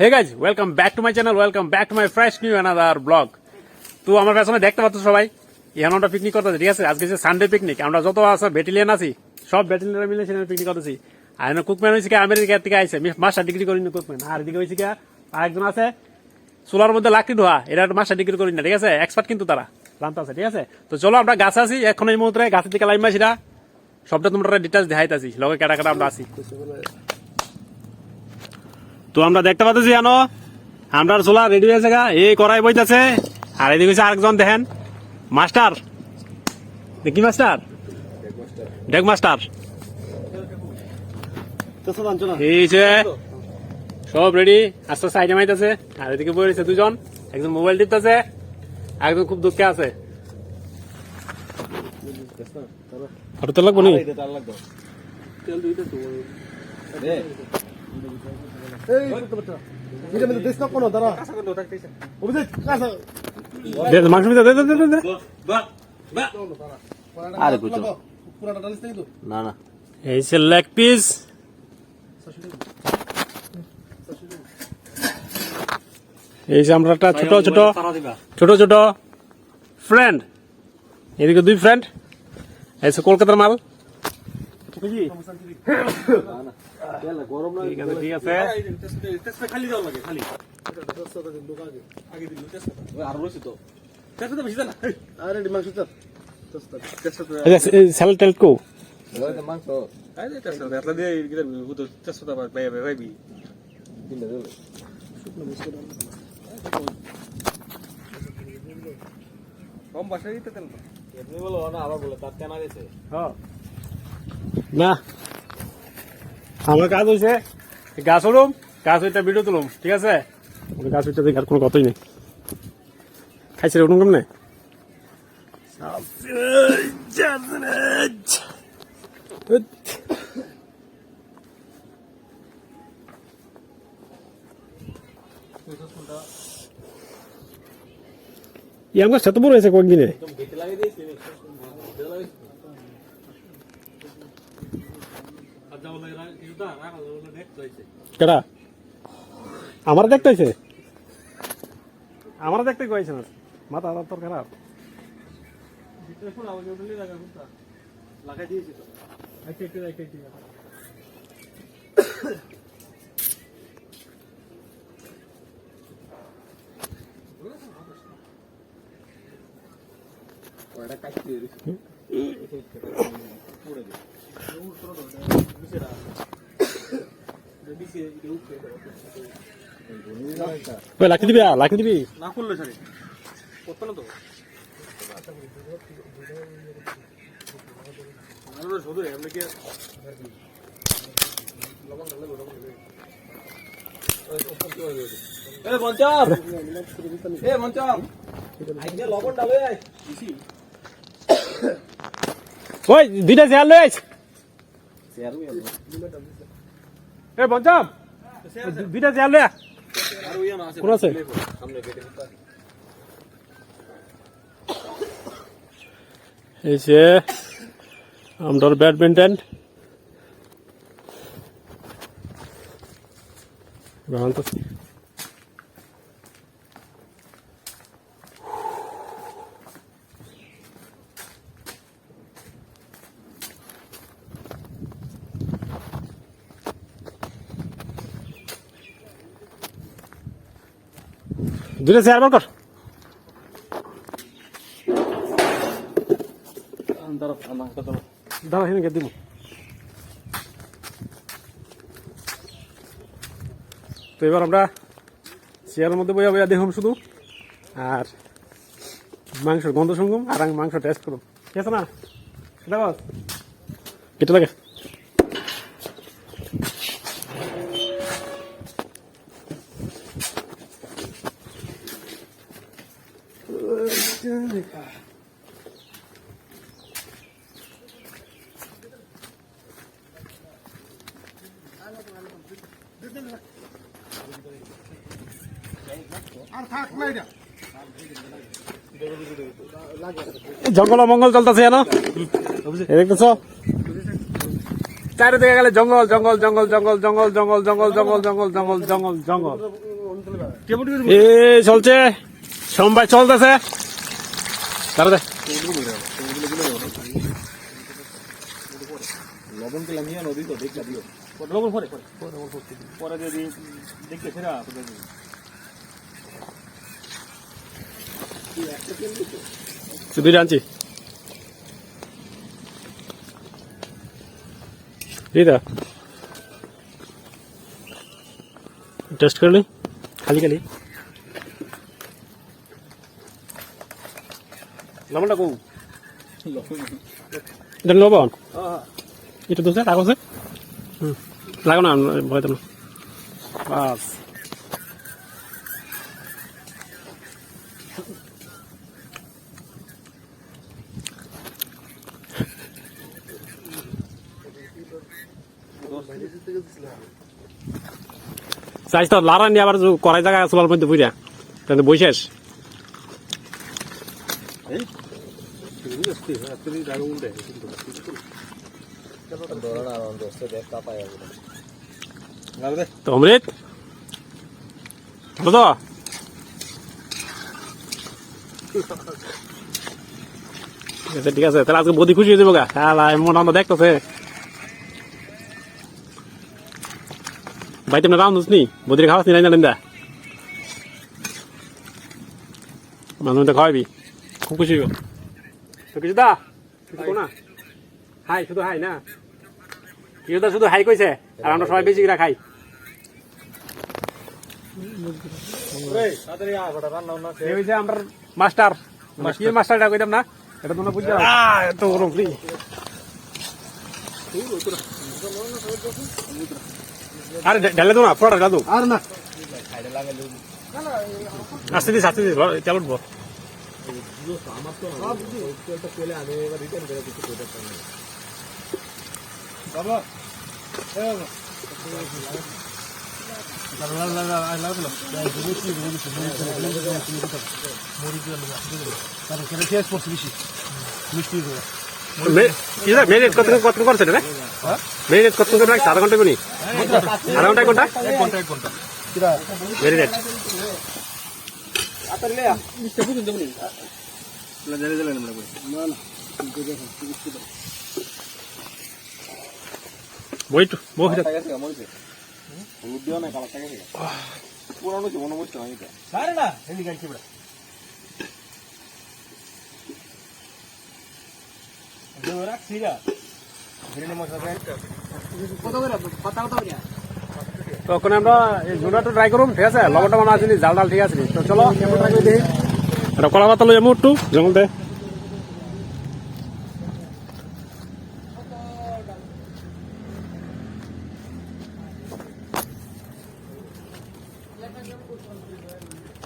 Hey guys welcome back to my channel welcome back to my fresh new another blog তো আমার পেছনে দেখতে পাচ্ছ সবাই আমরা পিকনিক করতেছি, ঠিক আছে? আজকে সানডে পিকনিক আমরা যত আছে ব্যাটালিয়ান আছি, সব ব্যাটালিয়ান মিলে সেখানে পিকনিক করতেছি। আর কুকম্যান হয়েছে থেকে আইসে মাস্টার ডিগ্রি করি না কুকম্যান আর এদিকে হয়েছে আরেকজন আছে, চুলার মধ্যে লাকড়ি ধোয়া এটা মাস্টার ডিগ্রি করি না ঠিক আছে? এক্সপার্ট কিন্তু তারা জানতে আছে, ঠিক আছে? তো চলো আমরা গাছ আছি, এখন এই মুহূর্তে গাছের দিকে লাইন মাসিরা সবটা তোমরা ডিটেলস দেখাইতেছি, লগে কেটা কেটা আমরা আছি। তো আমরা দেখতে পাচ্ছি জানো আমরা চোলা রেডি হয়েছে গা এই করাই বইতেছে। আর এদিকে হচ্ছে আরেকজন দেখেন। মাস্টার। কি মাস্টার। Day master. এই যে সব রেডি আস্তে আস্তে আইটেম আইতেছে আর এদিকে বই দুজন একজন মোবাইল টিপতেছে একজন খুব দুঃখে আছে। ফটো তো লাগবো নি দে, মাংস। আরে বুঝো না না এই যে লেগ পিস এই যে আমরা একটা ছোট ছোট ছোট ছোট ফ্রেন্ড এদিকে দুই ফ্রেন্ড এই যে কলকাতার মাল গরম না ঠিক আছে ঠিক আছে। স্যালাড টেল্ট কো? মাংস। কম বাসায় দিতে দেন এমনি বলো না আবার বলে তার কেনা গেছে। না। আমার কাজ হয়েছে গাছ উড়ুম, গাছ হইতে ভিডিও তুলুম, ঠিক আছে? গাছ হইতে আর কোনো কথাই নেই। খাইছে রে উঠুন কেমনে? ইয়াম গাছ এত বড় হয়েছে কয়েকদিনে। বেঁচে লাগিয়ে দিয়েছি কেডা? আমার দেখতে হয়েছে আমার দেখতে কয়েছে না মাথা তোর খারাপ লাগাই দিয়েছি তো ওটা কাটতে ওই লাকি দিবি আ, দিবি? না করলে সারি করতো না তো? শুধু এমনি কি এ মঞ্চাপ! এ মঞ্চাপ! আইগে লবণ ডালে আই ওই দুইটা চেয়ার হয়ে গেল এ বঞ্চাম দুইটা চেয়ার আছে কোন আছে? এই যে আমরার ব্যাডমিন্টন বানাতেছি দুটো চেয়ার বার কর। দিব। তো এবার আমরা চেয়ারের মধ্যে বইয়া বইয়া দেখুন শুধু, আর মাংস গন্ধ শুনগুম আর আমি মাংস টেস্ট করুম ঠিক আছে না? কেটে লাগে আর থাক না এটা জঙ্গল মঙ্গল চলতেছে জানো দেখতেছ চারিদিকে গেলে জঙ্গল জঙ্গল জঙ্গল জঙ্গল জঙ্গল জঙ্গল জঙ্গল জঙ্গল জঙ্গল জঙ্গল জঙ্গল জঙ্গল এ চলছে সোমবার চলতেছে തറതെ লবণ আনছি। টেস্ট করলি খালি খালি। লবণটা কৌ এটা লবণ? এটা তো কাগজে হুম। লাগো না ভয় না। বাস। চাইছ তো লারা নিয়ে আবার কড়াই জায়গা চুলার মধ্যে বুঝা তাহলে অমৃত হলো তো ঠিক আছে ঠিক আছে তাহলে আজকে বদি খুশি হয়ে যাব গা হ্যাঁ মোটামুটি দেখতেছে ভাই তোমরা রাউন্ড নি বদির খাওয়াস নি না লিন্দা মানুষ তো খাওয়াবি খুব খুশি হইব তো কিছু দা কিছু না? হাই শুধু হাই না? কিছু দা শুধু হাই কইছে আর আমরা সবাই বেশি খাই। আমার মাস্টার মাস্টারটা কইতাম না? এটা তোমরা বুঝতে এত বড় ফ্রি আরে ঢেলে দো না পুরোটা ঢেলে দো আর না। আস্তে দিস আস্তে দিস তেল উঠবো। জিও তো আমার তো সব জিও একটা পেলে আমি এবার রিটার্ন করে কিছু করতে পারব না বাবা মেরিট কত আধা ঘণ্টা ঘণ্টা এক ঘণ্টা এক ঘণ্টা। এক ঘণ্টা মেরিট জেলে জেলে আমরা বইটু বই পুরানো আমরা এই ঝুলাটা ট্রাই করুন ঠিক আছে? লবণটা মানে আসেনি জাল ডাল ঠিক আছে। তো চলো ট্রাই করে দেখি? এটা কলা পাতা লই যাব একটু জঙ্গল দে। Thank জাল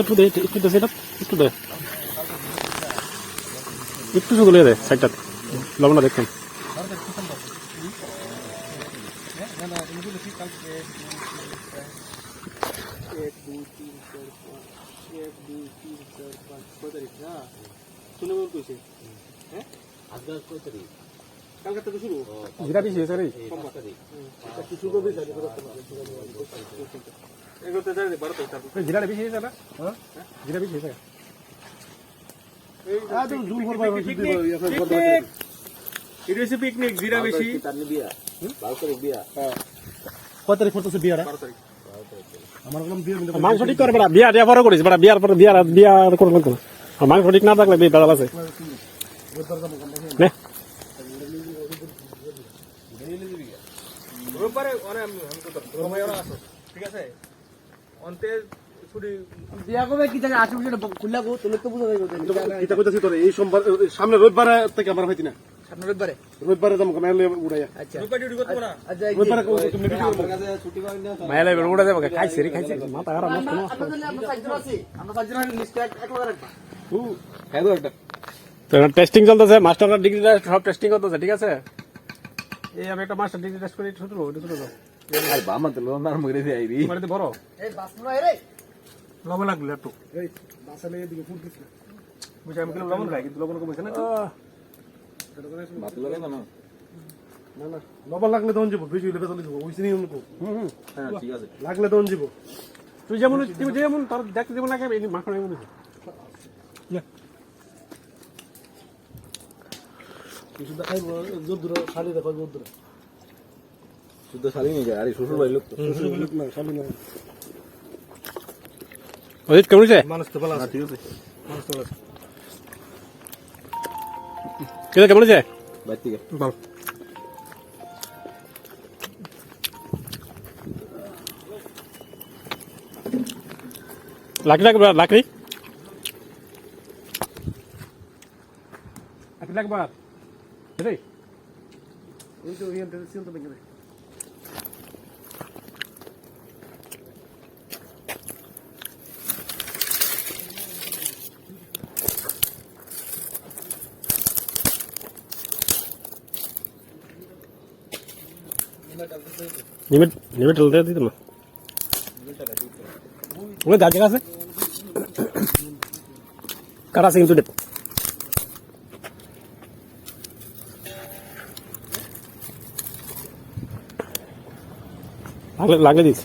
একটু দে একটু দে সেটা একটু দে। একটু শুধু দে সাইডটা লবণটা দেখুন এক দুই তিন চার পাঁচ এক দুই তিন চার পাঁচ। ছয় তারিখ? না শুনে বল কইছে হ্যাঁ আজকে কয় তারিখ? কালকে থেকে শুরু? যেটা বেশি হয়েছে রে। কিছু কবে জিরাটা বেশি হয়েছে না জিরা বেশি। হয়েছে পিকনিক মাংস ঠিক করে বেড়া বিয়া দেওয়া পরে করিস বেড়া বিয়ার পরে বিয়ার বিয়ার করে মাংস ঠিক না থাকলে বিয়ে আছে রোববারে অনেক সময় আসো ঠিক আছে? অন্তে সামনে রোববার থেকে আমার হয়তি না। সামনে রোববারে? রোববারে যাব মেলে উড়াইয়া। আচ্ছা। রোববারে তুমি ছুটি পাবেন না মেলে খাইছে রে মাথা খারাপ নষ্ট নষ্ট একটা টেস্টিং চলতেছে মাস্টাররা ডিগ্রিটা সব টেস্টিং করতেছে ঠিক আছে? এই আমি একটা মাস্টার ডিগ্রি টেস্ট করি ছোট ছোট ছোট আই বামা তো লোন আর মরে দেই রি। বাড়িতে বড়। এই বাসমরা রে। লবণ লাগল একটু। এই বাসালে এদিকে ফুল কিছু বুঝে আমি কিলো লবণ খাই কিন্তু লবণ কমেছে না ভাত লাগে না না না লবণ লাগলে তখন যাব বেশি হলে বেতন দিব ওইসি নিয়ম কো হ্যাঁ ঠিক আছে। লাগলে তখন যাব তুই যেমন তুই যেমন তোর দেখতে যেমন লাগে এই মাখন এমন কিছু দেখাই জোর দূর শালি দেখো জোর দূর শুদ্ধ শালি নিয়ে যায় আরে শ্বশুর বাড়ির লোক তো। লোক না শালি না। অজিত কেমন হয়েছে মানুষ তো ভালো আছে। ঠিক আছে। মানুষ তো ভালো আছে। কেমন কেমন হয়েছে বাইর থেকে বল লাকড়ি লাগবে লাকড়ি? লাকড়ি লাগবে রে ওই তো ইয়ান তে সিল তো বেগে নিমেট নিমেট ঢালতে দিত না ওগুলো যার জায়গা আছে। কার আছে কিন্তু দেখ লাগলে লাগলে this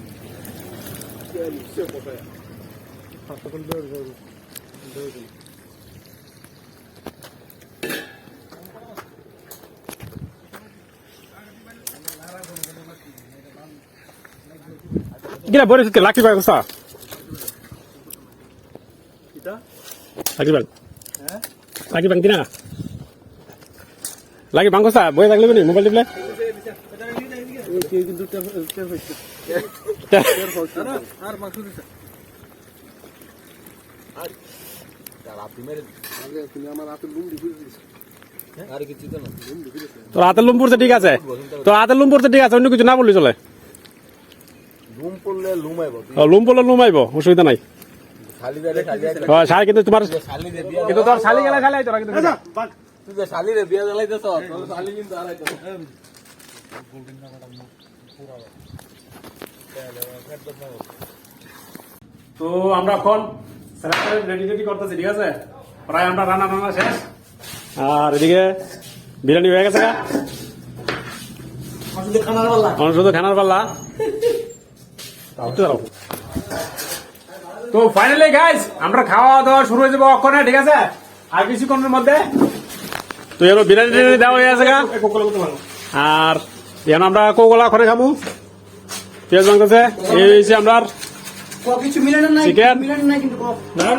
Gila boleh sikit laki bang besar. Laki bang. Laki bang tina. Lagi bang besar, boleh lagi ni mobile Display. কিন্তু টের টের হইছে আর মাংস দিছে আগে তুমি আমার হাতে লুঙ্গি ফিরে দিছ আরে কিছু তো না তোর হাতের লুম পড়ছে ঠিক আছে? তোর হাতের লুম পড়ছে ঠিক আছে অন্য কিছু না বললি চলে। লুম পড়লে লুম আইব অসুবিধা নাই। কিন্তু তোমার শালি কিন্তু তোর শালি গেলে খালাই তোরা কিন্তু তুই যে শালি রে বিয়া জ্বালাইতেছ শালি কিন্তু আর আইতে তো আমরা এখন রেডি রেডি করতেছি ঠিক আছে প্রায় আমরা রান্না বান্না শেষ আর এদিকে বিরিয়ানি হয়ে গেছে শুধু খানার পাল্লা। তো ফাইনালি গাইস আমরা খাওয়া দাওয়া শুরু হয়ে যাব অক্ষণে ঠিক আছে আর কিছুক্ষণের মধ্যে তো এবার বিরিয়ানি দেওয়া হয়ে গেছে আর এখন আমরা কোকোলা করে খাব। পেঁয়াজ মাংসে এই হয়েছে আমরা কিছু মিলানো নাই? Chicken? মিলানো নাই কিন্তু কক। আর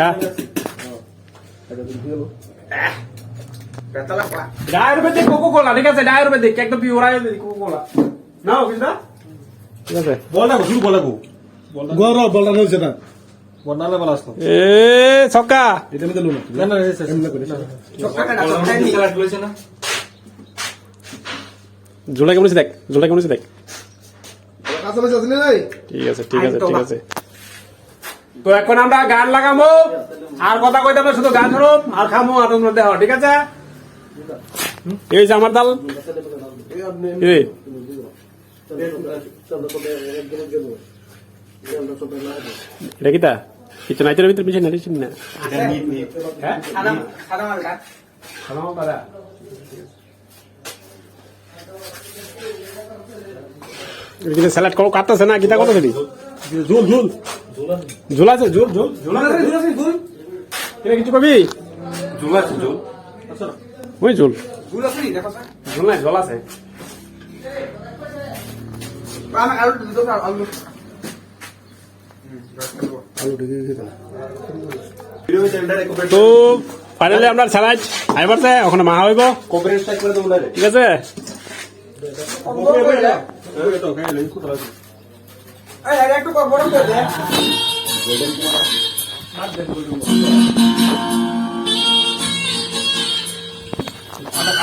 হ্যাঁ আয়ুর্বেদিক কোকো কোলা ঠিক আছে? আয়ুর্বেদিক একদম পিওর আয়ুর্বেদিক কোকো কোলা নাও কিন্তু ঠিক আছে। বল না শুরু বলাবো গর বলা হইছে না। বলা আসতো এ ছক্কা কেমন দেখ ঝোলা কেমন দেখ কাছে বসে আছিস নাই ঠিক আছে ঠিক আছে ঠিক আছে তো এখন আমরা গান লাগাবো আর কথা কইতে হবে শুধু গান শুনো আর খামো আর তোমরা দেখো ঠিক আছে এই যে আমার দাল এই এটা কিটা কিছু নাই তোর ভিতরে পিছিয়ে না রিসিন না হ্যাঁ সালাম এদিকে স্যালাড কাটতেছে না কত দিদি ঝোল ঝোল ঝোলা আছে ঝোল ঝোল ঝোলা আছে এটা কিছু কবি ঝোল আছে ঝোল ওই ঝোল ভুল আছে নি দেখো ঝোল নাই ঝোল আছে আমি আলু আলু ঢেকে গেছে ভিডিও সেন্টারে কোপেট তো ফাইনালি আমরা স্যালাড আই পারছে ওখানে মা হইব ঠিক আছে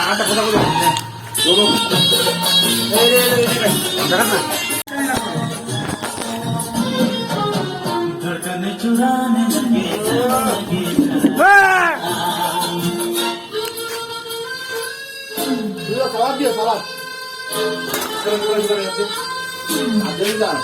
আটা কথা বলে দেখেন না সালাদ দিয়ে সালাদ আজকে যান